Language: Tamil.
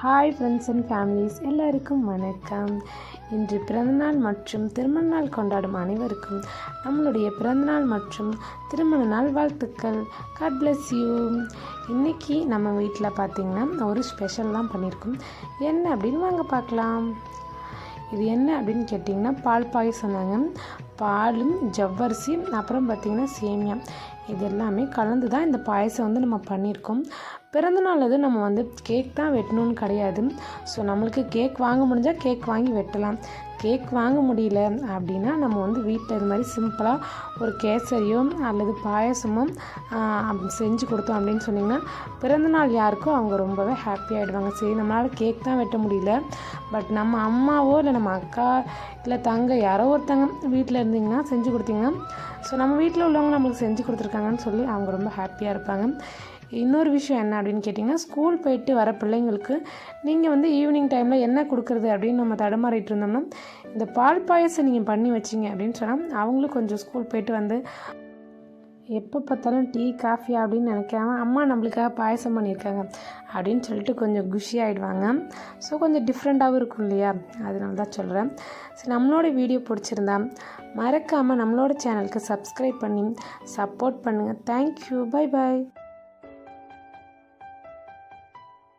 ஹாய் ஃப்ரெண்ட்ஸ் அண்ட் ஃபேமிலிஸ் எல்லாருக்கும் வணக்கம். இன்று பிறந்தநாள் மற்றும் திருமண நாள் கொண்டாடும் அனைவருக்கும் நம்மளுடைய பிறந்தநாள் மற்றும் திருமண நாள் வாழ்த்துக்கள். காட் பிளஸ் யூ இன்றைக்கி நம்ம வீட்டில் பார்த்திங்கன்னா ஒரு ஸ்பெஷல்லாம் பண்ணியிருக்கோம் என்ன அப்படின்னு வாங்க பார்க்கலாம். இது என்ன அப்படின்னு கேட்டிங்கன்னா பால் பாயசம் தாங்க. பாலும் ஜவ்வரிசி அப்புறம் பார்த்திங்கன்னா சேமியா இது எல்லாமே கலந்து தான் இந்த பாயசம் வந்து நம்ம பண்ணியிருக்கோம். பிறந்தநாள் அது நம்ம வந்து கேக் தான் வெட்டணும்னு கிடையாது. ஸோ நம்மளுக்கு கேக் வாங்க முடிஞ்சால் கேக் வாங்கி வெட்டலாம். கேக் வாங்க முடியல அப்படின்னா நம்ம வந்து வீட்டில் இது மாதிரி சிம்பிளாக ஒரு கேசரியோ அல்லது பாயசமோ செஞ்சு கொடுத்தோம் அப்படின்னு சொன்னிங்கன்னா பிறந்தநாள் யாருக்கோ அவங்க ரொம்பவே ஹாப்பி ஆகிடுவாங்க சரி நம்மளால் கேக் தான் வெட்ட முடியல. பட் நம்ம அம்மாவோ இல்லை நம்ம அக்கா இல்லை தங்க யாரோ ஒருத்தங்க வீட்டில் இருந்தீங்கன்னா செஞ்சு கொடுத்தீங்கன்னா ஸோ நம்ம வீட்டில் உள்ளவங்க நம்மளுக்கு செஞ்சு கொடுத்துருக்காங்கன்னு சொல்லி அவங்க ரொம்ப ஹாப்பியாக இருப்பாங்க. இன்னொரு விஷயம் என்ன அப்படின்னு கேட்டிங்கன்னா ஸ்கூல் போயிட்டு வர பிள்ளைங்களுக்கு நீங்கள் வந்து ஈவினிங் டைமில் என்ன கொடுக்குறது அப்படின்னு நம்ம தடுமாறிட்டு இருந்தோம்னா இந்த பால் பாயசம் நீங்கள் பண்ணி வச்சிங்க அப்படின்னு சொன்னால் அவங்களும் கொஞ்சம் ஸ்கூல் போயிட்டு வந்து எப்போ பார்த்தாலும் டீ காஃபி அப்படின்னு நினைக்காம அம்மா நம்மளுக்காக பாயசம் பண்ணியிருக்காங்க அப்படின்னு சொல்லிட்டு கொஞ்சம் குஷி ஆகிடுவாங்க ஸோ கொஞ்சம் டிஃப்ரெண்ட்டாகவும் இருக்கும் இல்லையா? அதனால தான் சொல்கிறேன் சரி நம்மளோட வீடியோ பிடிச்சிருந்தா மறக்காமல் நம்மளோட சேனலுக்கு சப்ஸ்கிரைப் பண்ணி சப்போர்ட் பண்ணுங்கள் தேங்க்யூ பை பாய்